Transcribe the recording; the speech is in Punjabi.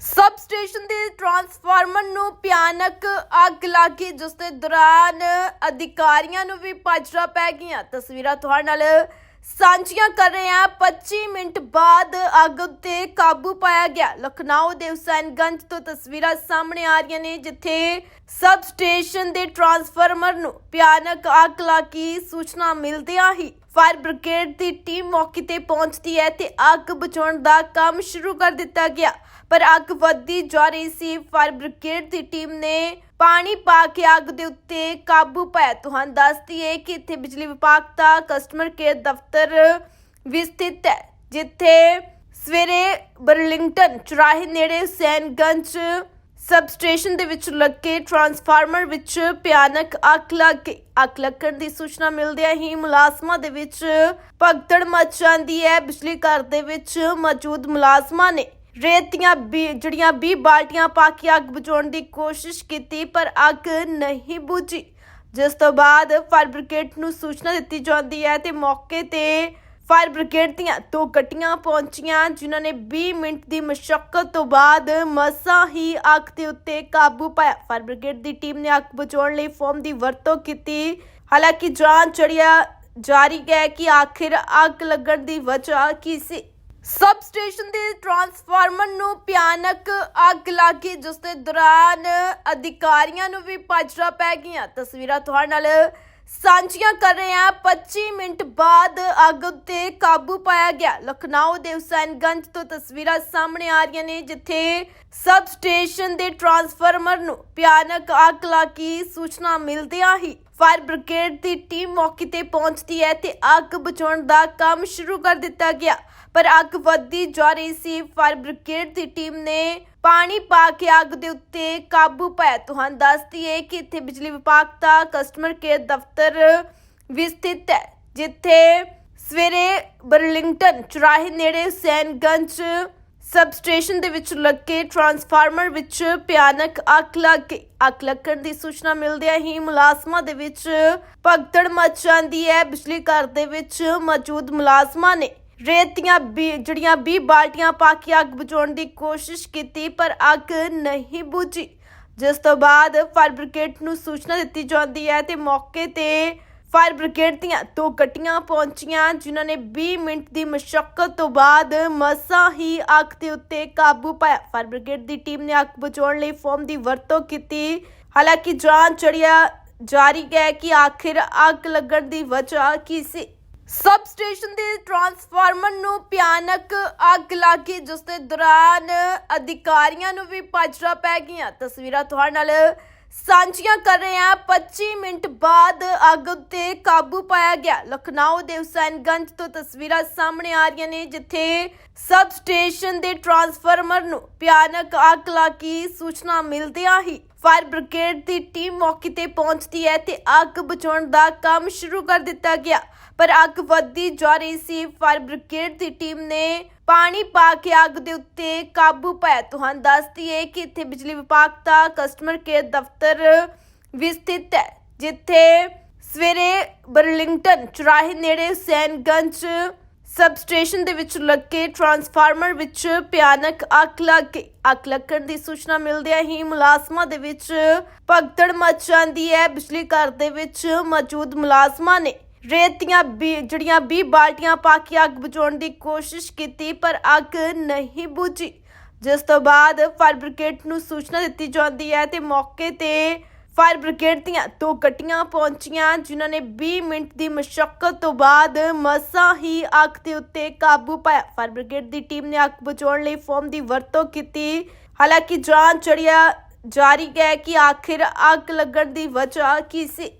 ਸਬ ਸਟੇਸ਼ਨ ਦੇ ਟਰਾਂਸਫਾਰਮਰ ਨੂੰ ਭਿਆਨਕ ਅੱਗ ਲੱਗੀ ਜਿਸ ਦੇ ਦੌਰਾਨ ਅਧਿਕਾਰੀਆਂ ਨੂੰ ਵੀ ਪਜਰਾ ਪੈ ਗਈਆਂ। ਤਸਵੀਰਾਂ ਤੁਹਾਡੇ ਨਾਲ ਸਾਂਝੀਆਂ ਕਰ ਰਹੇ ਹਾਂ। 25 ਮਿੰਟ ਬਾਅਦ ਅੱਗ ਉੱਤੇ ਕਾਬੂ ਪਾਇਆ ਗਿਆ। ਲਖਨਊ ਦੇ ਹੁਸੈਨਗੰਜ ਤੋਂ ਤਸਵੀਰਾਂ ਸਾਹਮਣੇ ਆ ਰਹੀਆਂ ਨੇ, ਜਿੱਥੇ ਸਬ ਸਟੇਸ਼ਨ ਦੇ ਟਰਾਂਸਫਾਰਮਰ ਨੂੰ ਭਿਆਨਕ ਅੱਗ ਲੱਗੀ ਸੂਚਨਾ ਮਿਲਦਿਆਂ ਹੀ ਫਾਇਰ ਬ੍ਰਿਗੇਡ ਦੀ ਟੀਮ ਮੌਕੇ ਤੇ ਪਹੁੰਚਦੀ ਹੈ ਤੇ ਅੱਗ ਬੁਝਾਉਣ ਦਾ ਕੰਮ ਸ਼ੁਰੂ ਕਰ ਦਿੱਤਾ ਗਿਆ। ਪਰ ਅੱਗ ਵੱਧਦੀ ਜਾ ਰਹੀ ਸੀ। ਫਾਇਰ ਬ੍ਰਿਗੇਡ ਦੀ ਟੀਮ ਨੇ ਪਾਣੀ ਪਾ ਕੇ ਅੱਗ ਦੇ ਉੱਤੇ ਕਾਬੂ ਪਾਇਆ। ਤੁਹਾਨੂੰ ਦੱਸਦੀ ਹੈ ਕਿ ਇੱਥੇ ਬਿਜਲੀ ਵਿਭਾਗ ਦਾ ਕਸਟਮਰ ਕੇਅਰ ਦਫ਼ਤਰ ਵੀ ਸਥਿਤ ਹੈ, ਜਿੱਥੇ ਸਵੇਰੇ ਬਰਲਿੰਗਟਨ ਚੁਰਾਹੇ ਨੇੜੇ ਸੈਨਗੰਜ ਸਬ ਸਟੇਸ਼ਨ ਦੇ ਵਿੱਚ ਲੱਗੇ ਟਰਾਂਸਫਾਰਮਰ ਵਿੱਚ ਭਿਆਨਕ ਅੱਗ ਲੱਗ ਗਈ। ਅੱਗ ਲੱਗਣ ਦੀ ਸੂਚਨਾ ਮਿਲਦਿਆਂ ਹੀ ਮੁਲਾਜ਼ਮਾਂ ਦੇ ਵਿੱਚ ਭਗਦੜ ਮਚ ਜਾਂਦੀ ਹੈ। ਬਿਜਲੀ ਘਰ ਦੇ ਵਿੱਚ ਮੌਜੂਦ ਮੁਲਾਜ਼ਮਾਂ ਨੇ ਰੇਤੀਆਂ ਵੀ- ਜਿਹੜੀਆਂ 20 ਬਾਲਟੀਆਂ ਪਾ ਕੇ ਅੱਗ ਬੁਝਾਉਣ ਦੀ ਕੋਸ਼ਿਸ਼ ਕੀਤੀ, ਪਰ ਅੱਗ ਨਹੀਂ ਬੁਝੀ। ਜਿਸ ਤੋਂ ਬਾਅਦ ਫਾਇਰ ਬ੍ਰਿਗੇਡ ਨੂੰ ਸੂਚਨਾ ਦਿੱਤੀ ਜਾਂਦੀ ਹੈ ਤੇ ਮੌਕੇ ਤੇ ਫਾਇਰ ਬ੍ਰਿਗੇਡ ਦੀਆਂ ਦੋ ਗੱਡੀਆਂ ਪਹੁੰਚੀਆਂ, ਜਿਨ੍ਹਾਂ ਨੇ 20 ਮਿੰਟ ਦੀ ਮਸ਼ੱਕਤ ਤੋਂ ਬਾਅਦ ਮਸਾਂ ਹੀ ਅੱਗ ਦੇ ਉੱਤੇ ਕਾਬੂ ਪਾਇਆ। ਫਾਇਰ ਬ੍ਰਿਗੇਡ ਦੀ ਟੀਮ ਨੇ ਅੱਗ ਬੁਝਾਉਣ ਲਈ ਫੋਮ ਦੀ ਵਰਤੋਂ ਕੀਤੀ। ਹਾਲਾਂਕਿ ਜਾਂਚ ਚੜਿਆ ਜਾਰੀ ਹੈ ਕਿ ਆਖਿਰ ਅੱਗ ਲੱਗਣ ਦੀ ਵਜ੍ਹਾ ਕੀ ਸੀ। ਸਬ ਸਟੇਸ਼ਨ ਦੇ ਟਰਾਂਸਫਾਰਮਰ ਨੂੰ ਭਿਆਨਕ ਅੱਗ ਲੱਗੀ ਜਿਸ ਦੇ ਦੌਰਾਨ ਅਧਿਕਾਰੀਆਂ ਨੂੰ ਵੀ ਪਜਰਾ ਪੈ ਗਈਆਂ। ਤਸਵੀਰਾਂ ਤੁਹਾਡੇ ਨਾਲ ਸਾਂਝੀਆਂ ਕਰ ਰਹੇ ਹਾਂ। 25 ਮਿੰਟ ਬਾਅਦ ਅੱਗ ਉੱਤੇ ਕਾਬੂ ਪਾਇਆ ਗਿਆ। ਲਖਨਊ ਦੇ ਹੁਸੈਨਗੰਜ ਤੋਂ ਤਸਵੀਰਾਂ ਸਾਹਮਣੇ ਆ ਰਹੀਆਂ ਨੇ, ਜਿੱਥੇ ਸਬ ਸਟੇਸ਼ਨ ਦੇ ਟਰਾਂਸਫਾਰਮਰ ਨੂੰ ਭਿਆਨਕ ਅੱਗ ਲੱਗੀ ਸੂਚਨਾ ਮਿਲਦਿਆਂ ਹੀ ਫਾਇਰ ਬ੍ਰਿਗੇਡ ਦੀ ਟੀਮ ਮੌਕੇ ਤੇ ਪਹੁੰਚਦੀ ਹੈ ਤੇ ਅੱਗ ਬੁਝਾਉਣ ਦਾ ਕੰਮ ਸ਼ੁਰੂ ਕਰ ਦਿੱਤਾ ਗਿਆ। ਪਰ ਅੱਗ ਵੱਧਦੀ ਜਾ ਰਹੀ ਸੀ। ਫਾਇਰ ਬ੍ਰਿਗੇਡ ਦੀ ਟੀਮ ਨੇ ਪਾਣੀ ਪਾ ਕੇ ਅੱਗ ਦੇ ਉੱਤੇ ਕਾਬੂ ਪਾਇਆ। ਤੁਹਾਨੂੰ ਦੱਸਦੀ ਹੈ ਕਿ ਇੱਥੇ ਬਿਜਲੀ ਵਿਭਾਗ ਦਾ ਕਸਟਮਰ ਕੇਅਰ ਦਫ਼ਤਰ ਵੀ ਸਥਿਤ ਹੈ, ਜਿੱਥੇ ਸਵੇਰੇ ਬਰਲਿੰਗਟਨ ਚੁਰਾਹੇ ਨੇੜੇ ਸੈਨਗੰਜ ਸਬ ਸਟੇਸ਼ਨ ਦੇ ਵਿੱਚ ਲੱਗੇ ਟਰਾਂਸਫਾਰਮਰ ਵਿੱਚ ਭਿਆਨਕ ਅੱਗ ਲੱਗ ਗਈ। ਅੱਗ ਲੱਗਣ ਦੀ ਸੂਚਨਾ ਮਿਲਦਿਆਂ ਹੀ ਮੁਲਾਜ਼ਮਾਂ ਦੇ ਵਿੱਚ ਭਗਦੜ ਮਚ ਜਾਂਦੀ ਹੈ। ਬਿਜਲੀ ਘਰ ਦੇ ਵਿੱਚ ਮੌਜੂਦ ਮੁਲਾਜ਼ਮਾਂ ਨੇ ਰੇਤ ਦੀਆਂ ਜਿਹੜੀਆਂ 20 ਬਾਲਟੀਆਂ ਪਾ ਕੇ ਅੱਗ ਬੁਝਾਉਣ ਦੀ ਕੋਸ਼ਿਸ਼ ਕੀਤੀ, ਪਰ ਅੱਗ ਨਹੀਂ ਬੁਝੀ। ਜਿਸ ਤੋਂ ਬਾਅਦ ਫਾਇਰ ਬ੍ਰਿਗੇਡ ਨੂੰ ਸੂਚਨਾ ਦਿੱਤੀ ਜਾਂਦੀ ਹੈ ਤੇ ਮੌਕੇ ਤੇ ਫਾਇਰ ਬ੍ਰਿਗੇਡ ਦੀਆਂ ਦੋ ਗੱਡੀਆਂ ਪਹੁੰਚੀਆਂ, ਜਿਨ੍ਹਾਂ ਨੇ 20 ਮਿੰਟ ਦੀ ਮਸ਼ੱਕਤ ਤੋਂ ਬਾਅਦ ਮਸਾਂ ਹੀ ਅੱਗ ਦੇ ਉੱਤੇ ਕਾਬੂ ਪਾਇਆ। ਫਾਇਰ ਬ੍ਰਿਗੇਡ ਦੀ ਟੀਮ ਨੇ ਅੱਗ ਬੁਝਾਉਣ ਲਈ ਫੋਮ ਦੀ ਵਰਤੋਂ ਕੀਤੀ। ਹਾਲਾਂਕਿ ਜਾਂਚ ਚੜਿਆ ਜਾਰੀ ਹੈ ਕਿ ਆਖਿਰ ਅੱਗ ਲੱਗਣ ਦੀ ਵਜ੍ਹਾ ਕੀ ਸੀ। ਸਬ ਸਟੇਸ਼ਨ ਦੇ ਟਰਾਂਸਫਾਰਮਰ ਨੂੰ ਭਿਆਨਕ ਅੱਗ ਲੱਗੀ ਜਿਸ ਦੇ ਦੌਰਾਨ ਅਧਿਕਾਰੀਆਂ ਨੂੰ ਵੀ ਪਜਰਾ ਪੈ ਗਈਆਂ। ਤਸਵੀਰਾਂ ਤੁਹਾਡੇ ਨਾਲ ਸਾਂਝੀਆਂ ਕਰ ਰਹੇ ਹਾਂ। 25 ਮਿੰਟ ਬਾਅਦ ਅੱਗ ਉੱਤੇ ਕਾਬੂ ਪਾਇਆ ਗਿਆ। ਲਖਨਊ ਦੇ ਹੁਸੈਨਗੰਜ ਤੋਂ ਤਸਵੀਰਾਂ ਸਾਹਮਣੇ ਆ ਰਹੀਆਂ ਨੇ, ਜਿੱਥੇ ਸਬ ਸਟੇਸ਼ਨ ਦੇ ਟਰਾਂਸਫਾਰਮਰ ਨੂੰ ਭਿਆਨਕ ਅੱਗ ਲੱਗੀ ਸੂਚਨਾ ਮਿਲਦਿਆਂ ਹੀ ਫਾਇਰ ਬ੍ਰਿਗੇਡ ਦੀ ਟੀਮ ਮੌਕੇ ਤੇ ਪਹੁੰਚਦੀ ਹੈ ਤੇ ਅੱਗ ਬੁਝਾਉਣ ਦਾ ਕੰਮ ਸ਼ੁਰੂ ਕਰ ਦਿੱਤਾ ਗਿਆ। ਪਰ ਅੱਗ ਵੱਧਦੀ ਜਾ ਰਹੀ ਸੀ। ਫਾਇਰ ਬ੍ਰਿਗੇਡ ਦੀ ਟੀਮ ਨੇ ਪਾਣੀ ਪਾ ਕੇ ਅੱਗ ਦੇ ਉੱਤੇ ਕਾਬੂ ਪਾਇਆ। ਤੁਹਾਨੂੰ ਦੱਸਦੀ ਹੈ ਕਿ ਇੱਥੇ ਬਿਜਲੀ ਵਿਭਾਗ ਦਾ ਕਸਟਮਰ ਕੇਅਰ ਦਫ਼ਤਰ ਵੀ ਸਥਿਤ ਹੈ, ਜਿੱਥੇ ਸਵੇਰੇ ਬਰਲਿੰਗਟਨ ਚੁਰਾਹੇ ਨੇੜੇ ਸੈਨਗੰਜ ਸਬ ਸਟੇਸ਼ਨ ਦੇ ਵਿੱਚ ਲੱਗੇ ਟਰਾਂਸਫਾਰਮਰ ਵਿੱਚ ਭਿਆਨਕ ਅੱਗ ਲੱਗ ਗਈ। ਅੱਗ ਲੱਗਣ ਦੀ ਸੂਚਨਾ ਮਿਲਦਿਆਂ ਹੀ ਮੁਲਾਜ਼ਮਾਂ ਦੇ ਵਿੱਚ ਭਗਦੜ ਮਚ ਜਾਂਦੀ ਹੈ। ਬਿਜਲੀ ਘਰ ਦੇ ਵਿੱਚ ਮੌਜੂਦ ਮੁਲਾਜ਼ਮਾਂ ਨੇ ਰੇਤੀਆਂ ਵੀ- ਜਿਹੜੀਆਂ 20 ਬਾਲਟੀਆਂ ਪਾ ਕੇ ਅੱਗ ਬੁਝਾਉਣ ਦੀ ਕੋਸ਼ਿਸ਼ ਕੀਤੀ, ਪਰ ਅੱਗ ਨਹੀਂ ਬੁਝੀ। ਜਿਸ ਤੋਂ ਬਾਅਦ ਫਾਇਰ ਬ੍ਰਿਗੇਡ ਨੂੰ ਸੂਚਨਾ ਦਿੱਤੀ ਜਾਂਦੀ ਹੈ ਤੇ ਮੌਕੇ ਤੇ ਫਾਇਰ ਬ੍ਰਿਗੇਡ ਦੀਆਂ ਦੋ ਗੱਡੀਆਂ ਪਹੁੰਚੀਆਂ, ਜਿਨ੍ਹਾਂ ਨੇ 20 ਮਿੰਟ ਦੀ ਮਸ਼ੱਕਤ ਤੋਂ ਬਾਅਦ ਮਸਾਂ ਹੀ ਅੱਗ ਦੇ ਉੱਤੇ ਕਾਬੂ ਪਾਇਆ। ਫਾਇਰ ਬ੍ਰਿਗੇਡ ਦੀ ਟੀਮ ਨੇ ਅੱਗ ਬੁਝਾਉਣ ਲਈ ਫੋਮ ਦੀ ਵਰਤੋਂ ਕੀਤੀ। ਹਾਲਾਂਕਿ ਜਾਂਚ ਚੜਿਆ ਜਾਰੀ ਹੈ ਕਿ ਆਖਿਰ ਅੱਗ ਲੱਗਣ ਦੀ ਵਜ੍ਹਾ ਕੀ ਸੀ।